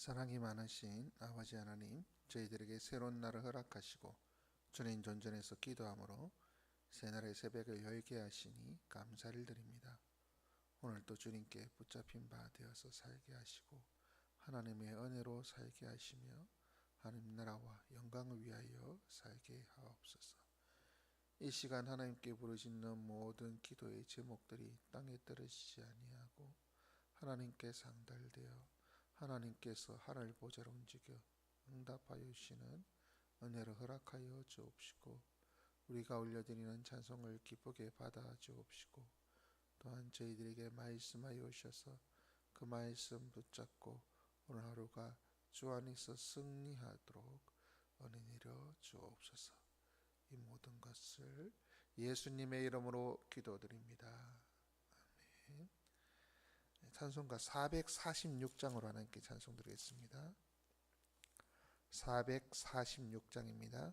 사랑이 많으신 아버지 하나님, 저희들에게 새로운 날을 허락하시고 주님 존전에서 기도함으로 새날의 새벽을 열게 하시니 감사를 드립니다. 오늘도 주님께 붙잡힌 바 되어서 살게 하시고 하나님의 은혜로 살게 하시며 하나님 나라와 영광을 위하여 살게 하옵소서. 이 시간 하나님께 부르짖는 모든 기도의 제목들이 땅에 떨어지지 아니하고 하나님께 상달되어 하나님께서 하늘 보좌로 움직여 응답하여 주시는 은혜를 허락하여 주옵시고 우리가 올려드리는 찬송을 기쁘게 받아 주옵시고 또한 저희들에게 말씀하여 오셔서 그 말씀 붙잡고 오늘 하루가 주 안에서 승리하도록 은혜 내려 주옵소서 이 모든 것을 예수님의 이름으로 기도드립니다. 아멘. 찬송가 446장으로 하나님께 찬송 드리겠습니다. 446장입니다.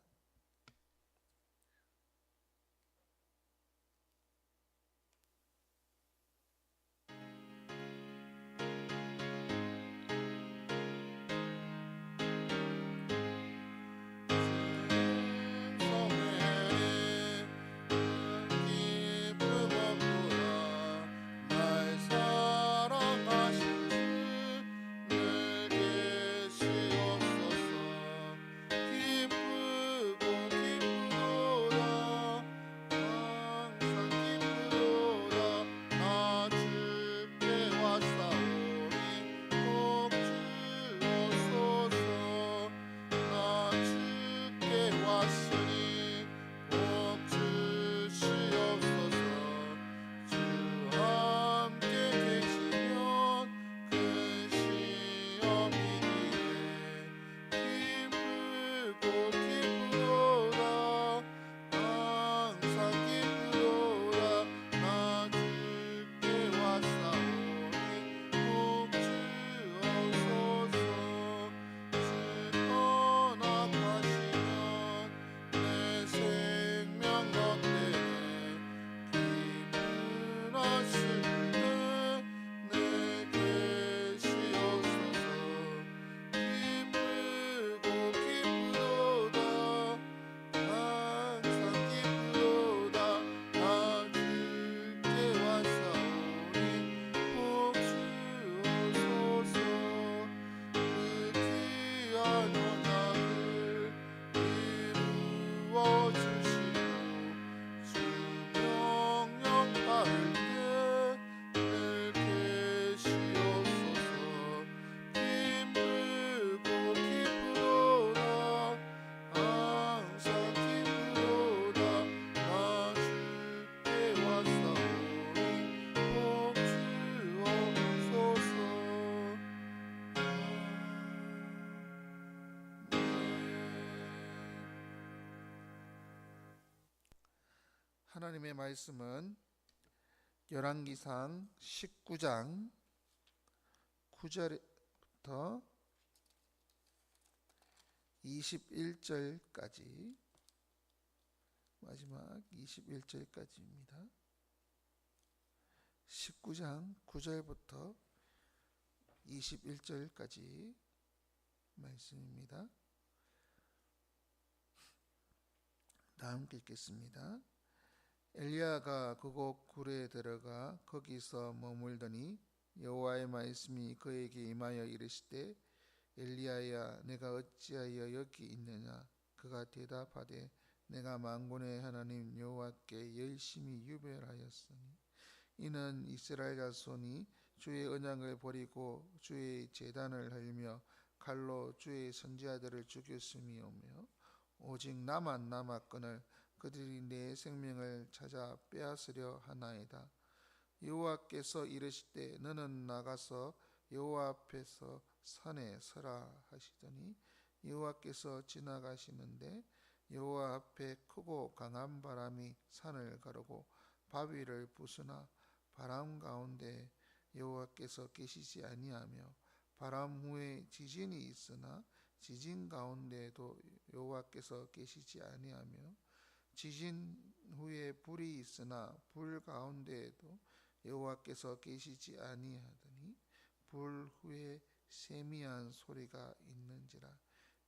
하나님의 말씀은 열왕기상 19장 9절부터 21절까지 마지막 21절까지입니다. 19장 9절부터 21절까지 말씀입니다. 다 함께 읽겠습니다. 엘리야가 그곳 굴에 들어가 거기서 머물더니 여호와의 말씀이 그에게 임하여 이르시되 엘리야야 내가 어찌하여 여기 있느냐? 그가 대답하되 내가 만군의 하나님 여호와께 열심히 유별하였으니 이는 이스라엘 자손이 주의 언약을 버리고 주의 제단을 헐며 칼로 주의 선지자들을 죽였음이오며 오직 나만 남았거늘 그들이 내 생명을 찾아 빼앗으려 하나이다. 여호와께서 이르시되 너는 나가서 여호와 앞에서 산에 서라 하시더니 여호와께서 지나가시는데 여호와 앞에 크고 강한 바람이 산을 가르고 바위를 부수나 바람 가운데 여호와께서 계시지 아니하며 바람 후에 지진이 있으나 지진 가운데도 여호와께서 계시지 아니하며 지진 후에 불이 있으나 불 가운데에도 여호와께서 계시지 아니하더니 불 후에 세미한 소리가 있는지라.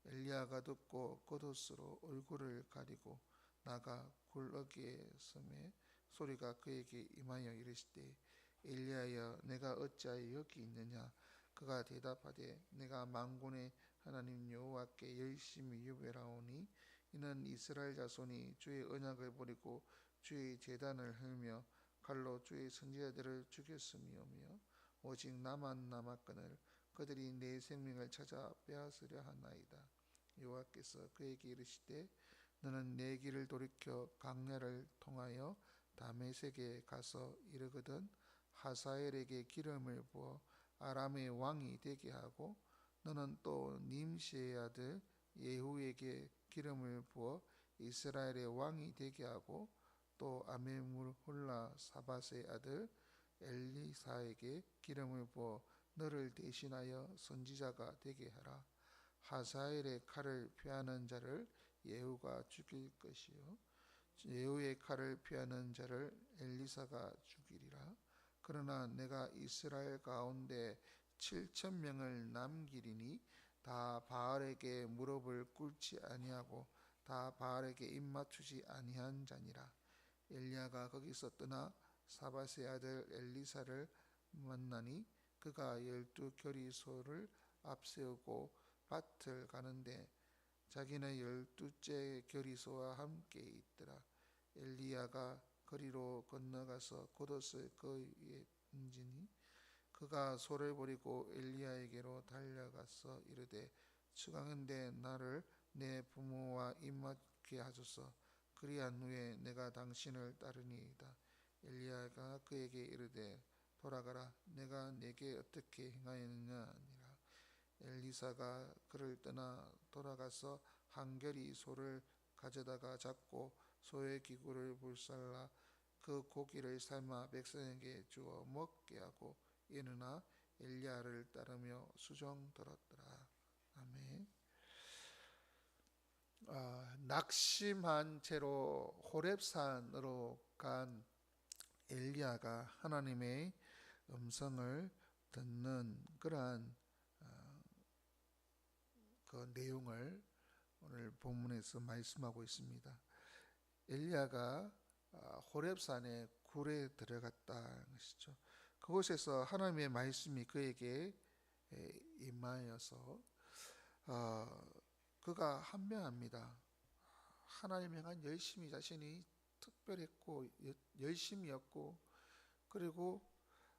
엘리야가 듣고 겉옷으로 얼굴을 가리고 나가 굴러기에 섬에 소리가 그에게 임하여 이르시되 엘리야여 내가 어찌하여 여기 있느냐? 그가 대답하되 내가 만군의 하나님 여호와께 열심히 유배라오니 이는 이스라엘 자손이 주의 언약을 버리고 주의 제단을 헐며 칼로 주의 선지자들을 죽였음이오며 오직 나만 남았거늘 그들이 내 생명을 찾아 빼앗으려 하나이다. 여호와께서 그에게 이르시되 너는 내 길을 돌이켜 강야를 통하여 다메섹에 가서 이르거든 하사엘에게 기름을 부어 아람의 왕이 되게 하고 너는 또 님시의 아들 예후에게 기름을 부어 이스라엘의 왕이 되게 하고 또 아메물 홀라 사밧의 아들 엘리사에게 기름을 부어 너를 대신하여 선지자가 되게 하라. 하사엘의 칼을 피하는 자를 예후가 죽일 것이요. 예후의 칼을 피하는 자를 엘리사가 죽이리라. 그러나 내가 이스라엘 가운데 7천 명을 남기리니 다 바알에게 무릎을 꿇지 아니하고 다 바알에게 입맞추지 아니한 자니라. 엘리야가 거기서 떠나 사밧의 아들 엘리사를 만나니 그가 열두 결의소를 앞세우고 밭을 가는데 자기는 열두째 결의소와 함께 있더라. 엘리야가 거리로 건너가서 겉옷을 그 위에 얹으니 그가 소를 버리고 엘리야에게로 달려가서 이르되 추강한데 나를 내 부모와 입맞게 하소서. 그리한 후에 내가 당신을 따르니이다. 엘리야가 그에게 이르되 돌아가라. 내가 내게 어떻게 행하였느냐 하니라. 엘리사가 그를 떠나 돌아가서 한결이 소를 가져다가 잡고 소의 기구를 불살라 그 고기를 삶아 백성에게 주어 먹게 하고 이르나 엘리야를 따르며 수종 들었더라. 아멘. 아, 낙심한 채로 호렙산으로 간 엘리야가 하나님의 음성을 듣는 그러한 어, 그 내용을 오늘 본문에서 말씀하고 있습니다. 엘리야가 아, 호렙산의 굴에 들어갔다는 것이죠. 그곳에서 하나님의 말씀이 그에게 임하여서 어, 그가 한명합니다. 하나님 향한 열심이 자신이 특별했고 열심이었고 그리고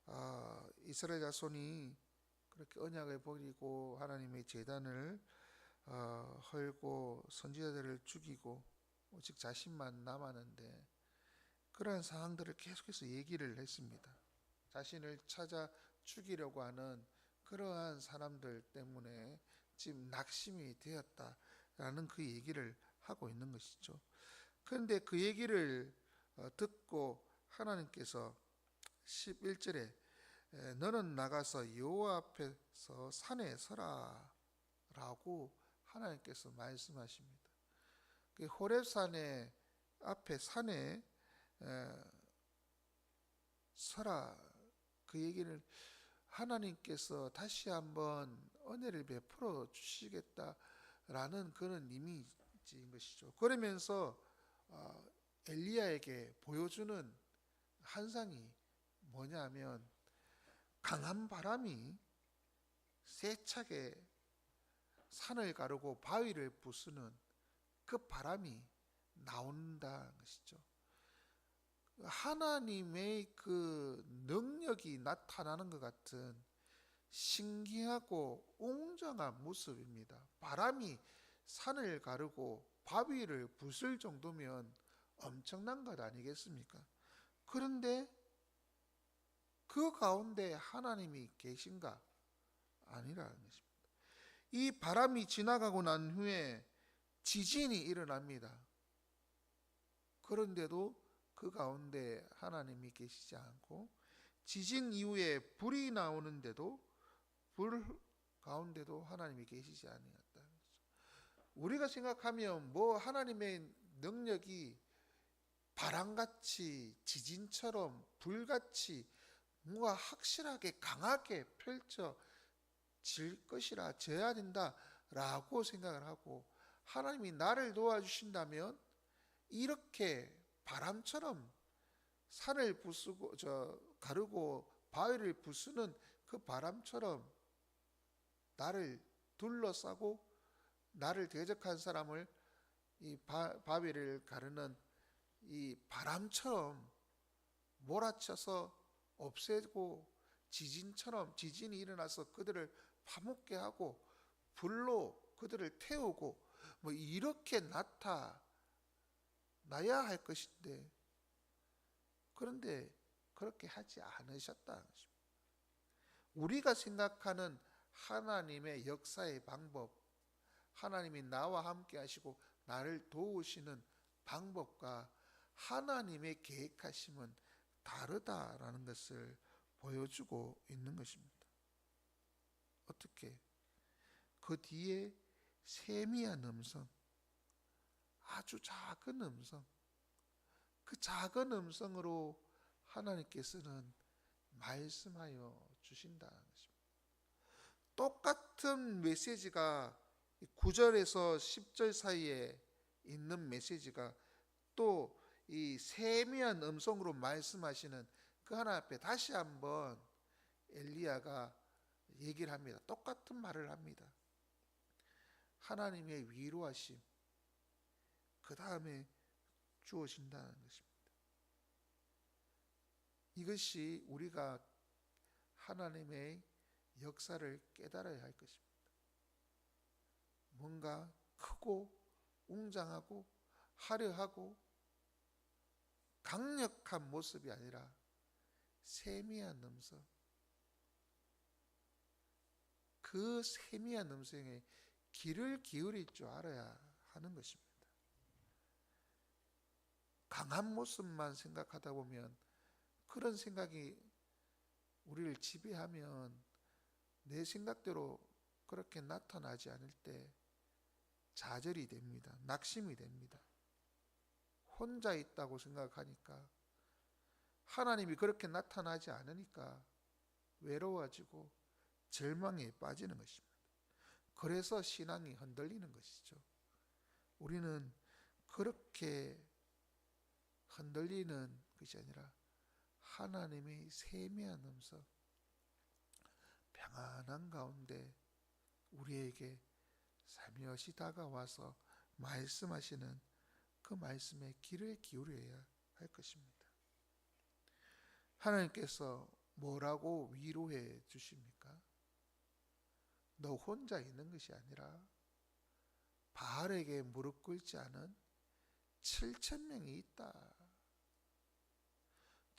아, 이스라엘 자손이 그렇게 언약을 버리고 하나님의 재단을 어, 헐고 선지자들을 죽이고 오직 자신만 남았는데 그러한 상황들을 계속해서 얘기를 했습니다. 자신을 찾아 죽이려고 하는 그러한 사람들 때문에 지금 낙심이 되었다라는 그 얘기를 하고 있는 것이죠. 그런데 그 얘기를 어, 듣고 하나님께서 11절에 너는 나가서 여호와 앞에서 산에 서라라고 하나님께서 말씀하십니다. 그 호렙산의 앞에 산에 서라 그 얘기를 하나님께서 다시 한번 은혜를 베풀어 주시겠다라는 그런 이미지인 것이죠. 그러면서 어, 엘리야에게 보여주는 한상이 뭐냐면 강한 바람이 세차게 산을 가르고 바위를 부수는 그 바람이 나온다는 것이죠. 하나님의 그 능력이 나타나는 것 같은 신기하고 웅장한 모습입니다. 바람이 산을 가르고 바위를 부술 정도면 엄청난 것 아니겠습니까? 그런데 그 가운데 하나님이 계신가? 아니라는 것입니다. 이 바람이 지나가고 난 후에 지진이 일어납니다. 그런데도 그 가운데 하나님이 계시지 않고 지진 이후에 불이 나오는데도 불 가운데도 하나님이 계시지 아니었다. 우리가 생각하면 뭐 하나님의 능력이 바람같이 지진처럼 불같이 뭔가 확실하게 강하게 펼쳐 질 것이라 져야 된다라고 생각을 하고 하나님이 나를 도와주신다면 이렇게 바람처럼 산을 부수고 저 가르고 바위를 부수는 그 바람처럼 나를 둘러싸고 나를 대적한 사람을 이 바, 바위를 가르는 이 바람처럼 몰아쳐서 없애고 지진처럼 지진이 일어나서 그들을 파묻게 하고 불로 그들을 태우고 뭐 이렇게 나타 나야 할 것인데 그런데 그렇게 하지 것입니다. 우리가 생각하는 하나님의 역사의 방법, 하나님이 나와 함께 하시고 나를 도우시는 방법과 하나님의 계획하심은 다르다라는 것을 보여주고 있는 것입니다. 어떻게? 그 뒤에 세미한 음성, 아주 작은 음성, 그 작은 음성으로 하나님께서는 말씀하여 주신다는 것입니다. 똑같은 메시지가 9절에서 10절 사이에 있는 메시지가 또 이 세미한 음성으로 말씀하시는 그 하나 앞에 다시 한번 엘리야가 얘기를 합니다. 똑같은 말을 합니다. 하나님의 위로하심 그 다음에 주어진다는 것입니다. 이것이 우리가 하나님의 역사를 깨달아야 할 것입니다. 뭔가 크고 웅장하고 화려하고 강력한 모습이 아니라 세미한 음성. 그 세미한 음성에 귀를 기울일 줄 알아야 하는 것입니다. 강한 모습만 생각하다 보면 그런 생각이 우리를 지배하면 내 생각대로 그렇게 나타나지 않을 때 좌절이 됩니다. 낙심이 됩니다. 혼자 있다고 생각하니까 하나님이 그렇게 나타나지 않으니까 외로워지고 절망에 빠지는 것입니다. 그래서 신앙이 흔들리는 것이죠. 우리는 그렇게 흔들리는 것이 아니라 하나님의 세미한 음성, 평안한 가운데 우리에게 살며시 다가와서 말씀하시는 그 말씀에 귀를 기울여야 할 것입니다. 하나님께서 뭐라고 위로해 주십니까? 너 혼자 있는 것이 아니라 바알에게 무릎 꿇지 않은 7천 명이 있다.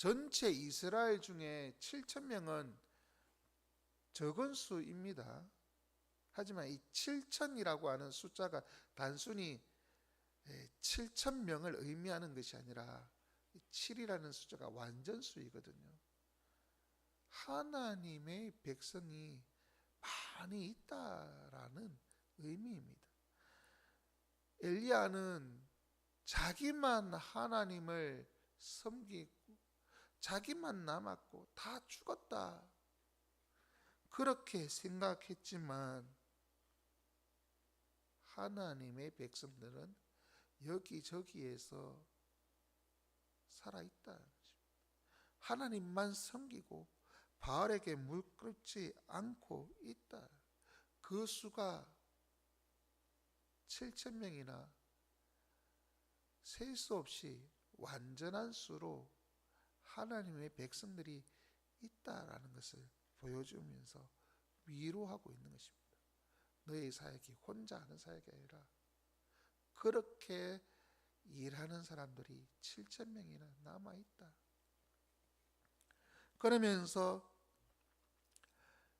전체 이스라엘 중에 7천 명은 적은 수입니다. 하지만 이 7천이라고 하는 숫자가 단순히 7천 명을 의미하는 것이 아니라 7이라는 숫자가 완전수이거든요. 하나님의 백성이 많이 있다라는 의미입니다. 엘리야는 자기만 하나님을 섬기고 자기만 남았고 다 죽었다. 그렇게 생각했지만 하나님의 백성들은 여기저기에서 살아있다. 하나님만 섬기고 바알에게 물끓지 않고 있다. 그 수가 7천 명이나 셀 수 없이 완전한 수로 하나님의 백성들이 있다라는 것을 보여주면서 위로하고 있는 것입니다. 너의 사역이 혼자 하는 사역이 아니라 그렇게 일하는 사람들이 7천 명이나 남아 있다. 그러면서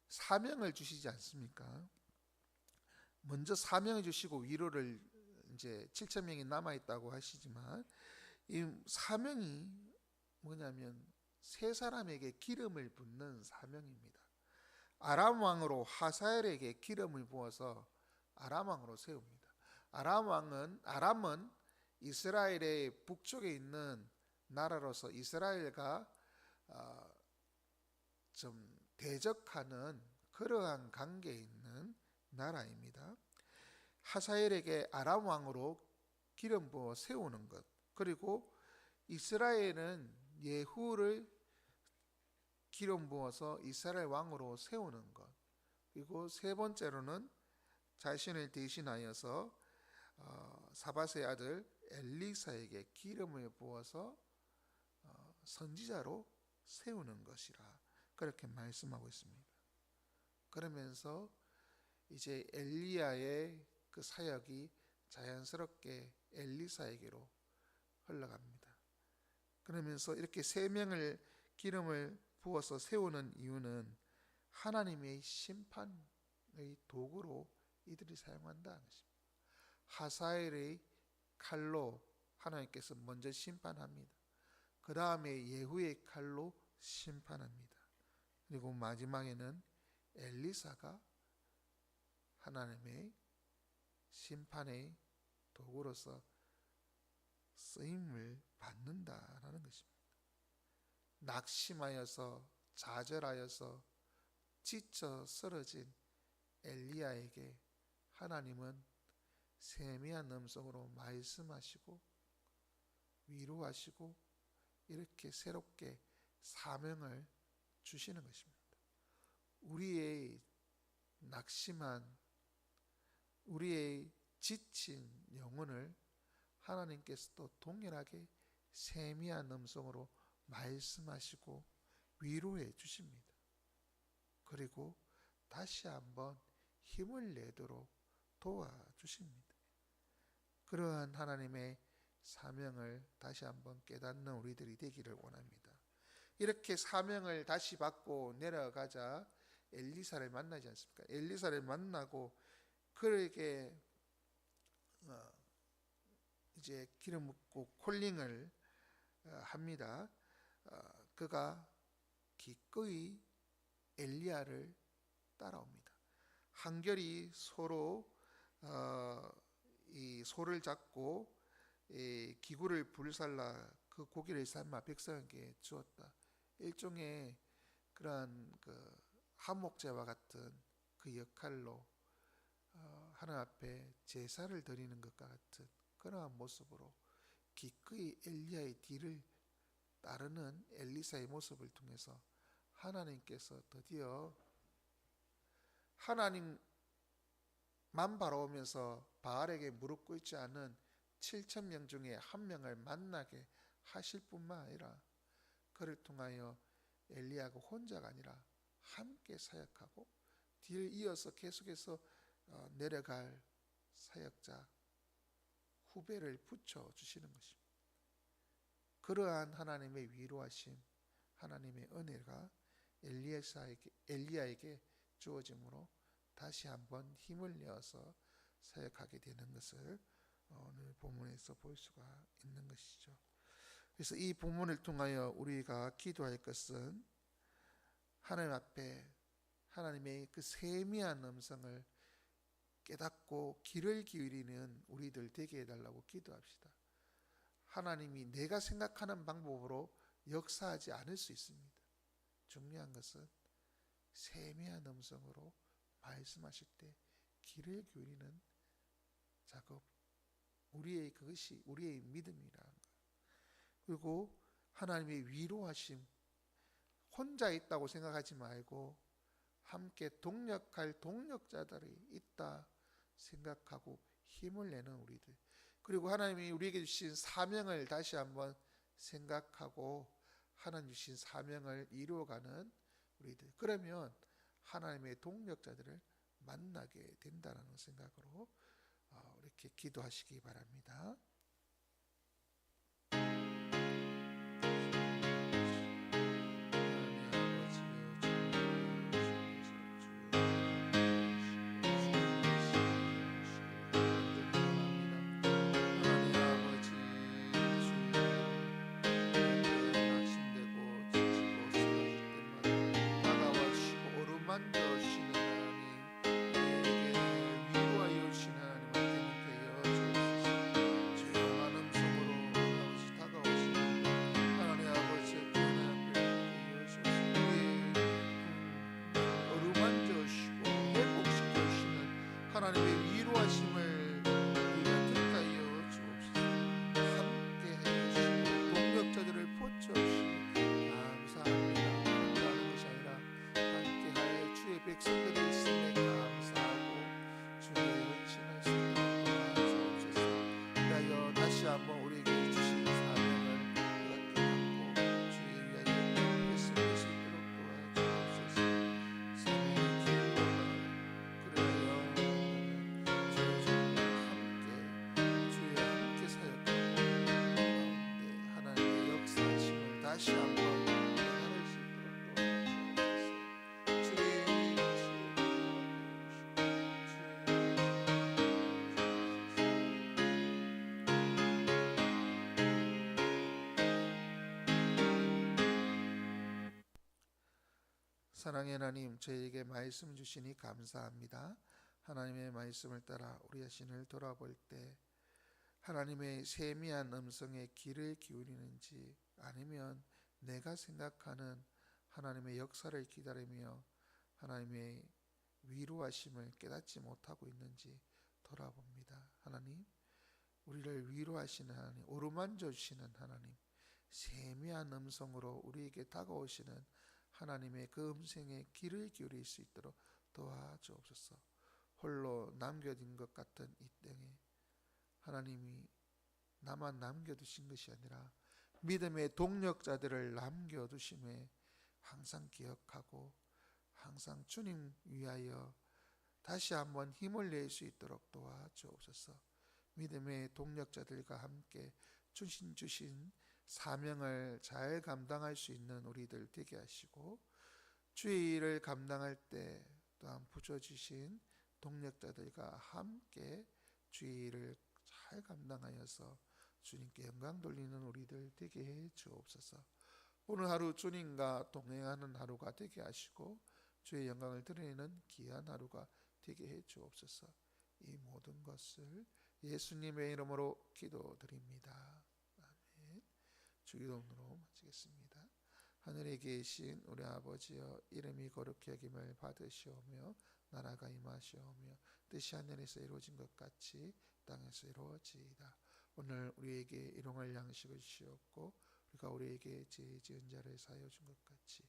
사명을 주시지 않습니까? 먼저 사명을 주시고 위로를 이제 7천 명이 남아 있다고 하시지만 이 사명이 뭐냐면 세 사람에게 기름을 붓는 사명입니다. 아람 왕으로 하사엘에게 기름을 부어서 아람 왕으로 세웁니다. 아람 왕은 아람은 이스라엘의 북쪽에 있는 나라로서 이스라엘과 어, 좀 대적하는 그러한 관계에 있는 나라입니다. 하사엘에게 아람 왕으로 기름 부어 세우는 것 그리고 이스라엘은 예후를 기름 부어서 이스라엘 왕으로 세우는 것 그리고 세 번째로는 자신을 대신하여서 어, 사바세의 아들 엘리사에게 기름을 부어서 어, 선지자로 세우는 것이라 그렇게 말씀하고 있습니다. 그러면서 이제 엘리야의 그 사역이 자연스럽게 엘리사에게로 흘러갑니다. 그러면서 이렇게 세 명을 기름을 부어서 세우는 이유는 하나님의 심판의 도구로 이들이 사용한다는 것입니다. 하사엘의 칼로 하나님께서 먼저 심판합니다. 그 다음에 예후의 칼로 심판합니다. 그리고 마지막에는 엘리사가 하나님의 심판의 도구로서 쓰임을 받는다라는 것입니다. 낙심하여서 좌절하여서 지쳐 쓰러진 엘리야에게 하나님은 세미한 음성으로 말씀하시고 위로하시고 이렇게 새롭게 사명을 주시는 것입니다. 우리의 낙심한 우리의 지친 영혼을 하나님께서도 동일하게 세미한 음성으로 말씀하시고 위로해 주십니다. 그리고 다시 한번 힘을 내도록 도와주십니다. 그러한 하나님의 사명을 다시 한번 깨닫는 우리들이 되기를 원합니다. 이렇게 사명을 다시 받고 내려가자 엘리사를 만나지 않습니까? 엘리사를 만나고 그에게 어, 이제 기름 붓고 콜링을 어, 합니다. 어, 그가 기꺼이 엘리야를 따라옵니다. 한결이 서로 이 소를 잡고 이 기구를 불살라 그 고기를 삶아 백성에게 주었다. 일종의 그러한 그 한목제와 같은 그 역할로 어, 하나님 앞에 제사를 드리는 것과 같은 그러한 모습으로 기꺼이 엘리야의 뒤를 따르는 엘리사의 모습을 통해서 하나님께서 드디어 하나님만 바라오면서 바알에게 무릎 꿇지 않은 7천 명 중에 한 명을 만나게 하실 뿐만 아니라 그를 통하여 엘리야가 혼자가 아니라 함께 사역하고 뒤를 이어서 계속해서 어, 내려갈 사역자 후배를 붙여 주시는 것입니다. 그러한 하나님의 위로하심, 하나님의 은혜가 엘리야에게, 엘리야에게 주어짐으로 다시 한번 힘을 내어서 사역하게 되는 것을 오늘 본문에서 볼 수가 있는 것이죠. 그래서 이 본문을 통하여 우리가 기도할 것은 하나님 앞에 하나님의 그 세미한 음성을 깨닫고 길을 기울이는 우리들 되게 해달라고 기도합시다. 하나님이 내가 생각하는 방법으로 역사하지 않을 수 있습니다. 중요한 것은 세미한 음성으로 말씀하실 때 길을 기울이는 작업, 우리의 그것이 우리의 믿음이라는 것. 그리고 하나님의 위로하심, 혼자 있다고 생각하지 말고 함께 동력할 동력자들이 있다 생각하고 힘을 내는 우리들. 그리고 하나님이 우리에게 주신 사명을 다시 한번 생각하고 하나님 주신 사명을 이루어가는 우리들. 그러면 하나님의 동력자들을 만나게 된다는 생각으로 어, 이렇게 기도하시기 바랍니다. 하나님의 위로하심 사랑의 하나님 저에게 말씀 주시니 감사합니다. 하나님의 말씀을 따라 우리 자신을 돌아볼 때 하나님의 세미한 음성에 귀를 기울이는지 아니면 내가 생각하는 하나님의 역사를 기다리며 하나님의 위로하심을 깨닫지 못하고 있는지 돌아봅니다. 하나님, 우리를 위로하시는 하나님, 오르만져 주시는 하나님, 세미한 음성으로 우리에게 다가오시는 하나님의 그 음성에 귀를 기울일 수 있도록 도와주옵소서. 홀로 남겨진 것 같은 이 땅에 하나님이 나만 남겨두신 것이 아니라 믿음의 동력자들을 남겨두심에 항상 기억하고 항상 주님 위하여 다시 한번 힘을 낼 수 있도록 도와주옵소서. 믿음의 동력자들과 함께 주신 주신 사명을 잘 감당할 수 있는 우리들 되게 하시고 주의 일을 감당할 때 또한 부져주신 동력자들과 함께 주의 일을 잘 감당하여서 주님께 영광 돌리는 우리들 되게 해 주옵소서. 오늘 하루 주님과 동행하는 하루가 되게 하시고 주의 영광을 드리는 귀한 하루가 되게 해 주옵소서. 이 모든 것을 예수님의 이름으로 기도드립니다. 주기도문으로 마치겠습니다. 하늘에 계신 우리 아버지여 이름이 거룩히 여김을 받으시오며 나라가 임하시오며 뜻이 하늘에서 이루어진 것 같이 땅에서 이루어지이다. 오늘 우리에게 일용할 양식을 주시옵고 우리가 우리에게 죄 지은 자를 사하여 준 것 같이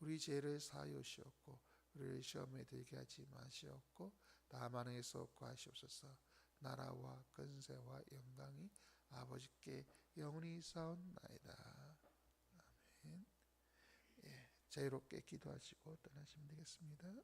우리 죄를 사하여 주시옵고 우리를 시험에 들게 하지 마시옵고 다만 에서 구하시옵소서 나라와 근세와 영광이 아버지께 영원히 싸운나이다. 아멘. 예, 자유롭게 기도하시고 떠나시면 되겠습니다.